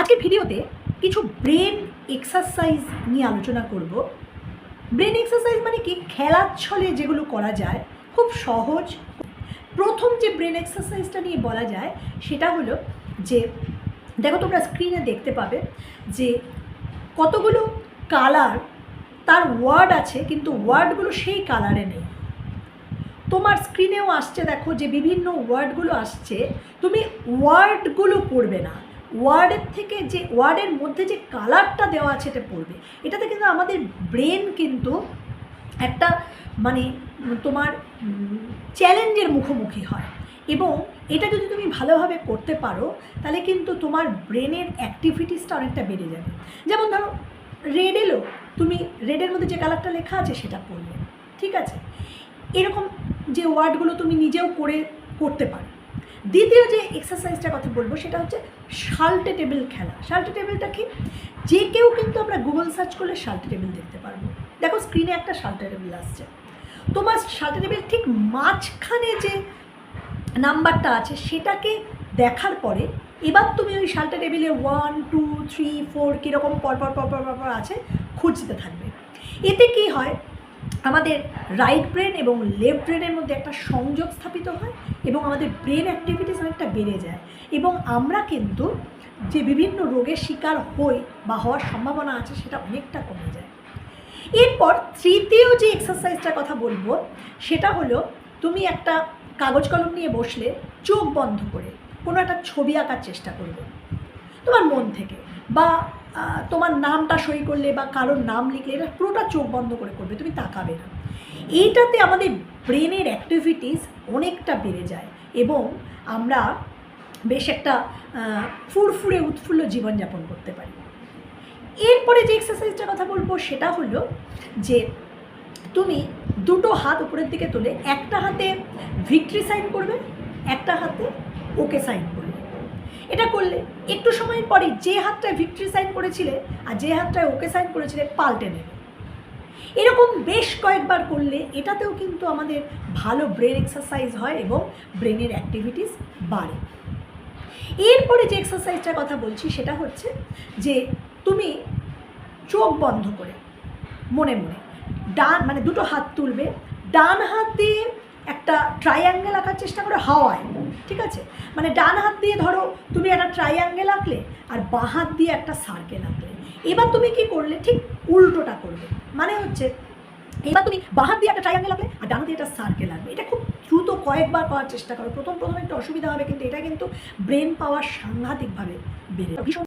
আজকের ভিডিওতে কিছু ব্রেন এক্সারসাইজ নিয়ে আলোচনা করব। ব্রেন এক্সারসাইজ মানে কি? খেলার ছলে যেগুলো করা যায়, খুব সহজ। প্রথম যে ব্রেন এক্সারসাইজটা নিয়ে বলা যায়, সেটা হলো যে, দেখো তোমরা স্ক্রিনে দেখতে পাবে যে কতগুলো কালার তার ওয়ার্ড আছে, কিন্তু ওয়ার্ডগুলো সেই কালারে নেই। তোমার স্ক্রিনেও আসছে, দেখো যে বিভিন্ন ওয়ার্ডগুলো আসছে, তুমি ওয়ার্ডগুলো পড়বে না। ওয়ার্ডের থেকে যে, ওয়ার্ডের মধ্যে যে কালারটা দেওয়া আছে এটা পড়বে। এটাতে কিন্তু আমাদের ব্রেন কিন্তু একটা মানে তোমার চ্যালেঞ্জের মুখোমুখি হয়। এবং এটা যদি তুমি ভালোভাবে করতে পারো, তাহলে কিন্তু তোমার ব্রেনের অ্যাক্টিভিটিসটা অনেকটা বেড়ে যাবে। যেমন ধরো, রেড এলো, তুমি রেডের মধ্যে যে কালারটা লেখা আছে সেটা পড়লে, ঠিক আছে? এরকম যে ওয়ার্ডগুলো তুমি নিজেও করে, করতে পারো। দ্বিতীয় যে এক্সারসাইজটার কথা বলব, সেটা হচ্ছে শাল্টে টেবিল খেলা। শাল্টে টেবিলটা কি? যে কেউ কিন্তু আমরা গুগল সার্চ করলে শাল্টে টেবিল দেখতে পারব। দেখো স্ক্রিনে একটা শাল্টে টেবিল আসছে। তোমার শাল্টে টেবিল ঠিক মাঝখানে যে নাম্বারটা আছে, সেটাকে দেখার পরে এবার তুমি ওই শাল্টে টেবিলে ওয়ান টু থ্রি ফোর কীরকম পরপর পরপর পরপর আছে, খুঁজতে থাকবে। এতে কি হয়? আমাদের রাইট ব্রেন এবং লেফট ব্রেনের মধ্যে একটা সংযোগ স্থাপিত হয় এবং আমাদের ব্রেন অ্যাক্টিভিটিস অনেকটা বেড়ে যায়। এবং আমরা কিন্তু যে বিভিন্ন রোগের শিকার হই বা হওয়ার সম্ভাবনা আছে সেটা অনেকটা কমে যায়। এরপর তৃতীয় যে এক্সারসাইজটার কথা বলব, সেটা হলো তুমি একটা কাগজ কলম নিয়ে বসলে চোখ বন্ধ করে কোনো একটা ছবি আঁকার চেষ্টা করবে। তোমার মন থেকে বা তোমার নামটা সই করলে বা কারোর নাম লিখলে এটা পুরোটা চোখ বন্ধ করে করবে, তুমি তাকাবে না। এইটাতে আমাদের ব্রেনের অ্যাক্টিভিটিস অনেকটা বেড়ে যায় এবং আমরা বেশ একটা ফুরফুরে উৎফুল্ল জীবনযাপন করতে পারি। এরপরে যে এক্সারসাইজটার কথা বলব সেটা হলো যে তুমি দুটো হাত উপরের দিকে তুলে একটা হাতে ভিক্টরি সাইন করবে, একটা হাতে ওকে সাইন করবে। এটা করলে একটু সময় পরে যে হাতটায় ভিক্টরি সাইন করেছিলে আর যে হাতটায় ওকে সাইন করেছিলে পাল্টে নেবে। এরকম বেশ কয়েকবার করলে এটাতেও কিন্তু আমাদের ভালো ব্রেন এক্সারসাইজ হয় এবং ব্রেনের অ্যাক্টিভিটিস বাড়ে। এরপরে যে এক্সারসাইজটার কথা বলছি সেটা হচ্ছে যে তুমি চোখ বন্ধ করে মনে মনে ডান মানে দুটো হাত তুলবে, ডান হাত দিয়ে একটা ট্রাইঅ্যাঙ্গেল আঁকার চেষ্টা করে হাওয়ায়। ঠিক আছে? মানে ডান হাত দিয়ে ধরো তুমি একটা ট্রাইঅ্যাঙ্গেল আঁকলে আর বাঁ হাত দিয়ে একটা সার্কেল আঁকলে। এবার তুমি কি করলে? ঠিক উল্টোটা করবে মানে হচ্ছে, এবার তুমি বাঁ হাত দিয়ে একটা ট্রাইঅ্যাঙ্গেল আঁকলে আর ডান হাত দিয়ে একটা সার্কেল আঁকবে। এটা খুব দ্রুত কয়েকবার করার চেষ্টা করো। প্রথম প্রথম একটু অসুবিধা হবে, কিন্তু এটা কিন্তু ব্রেন পাওয়ার সাংঘাতিকভাবে বেড়ে ভীষণ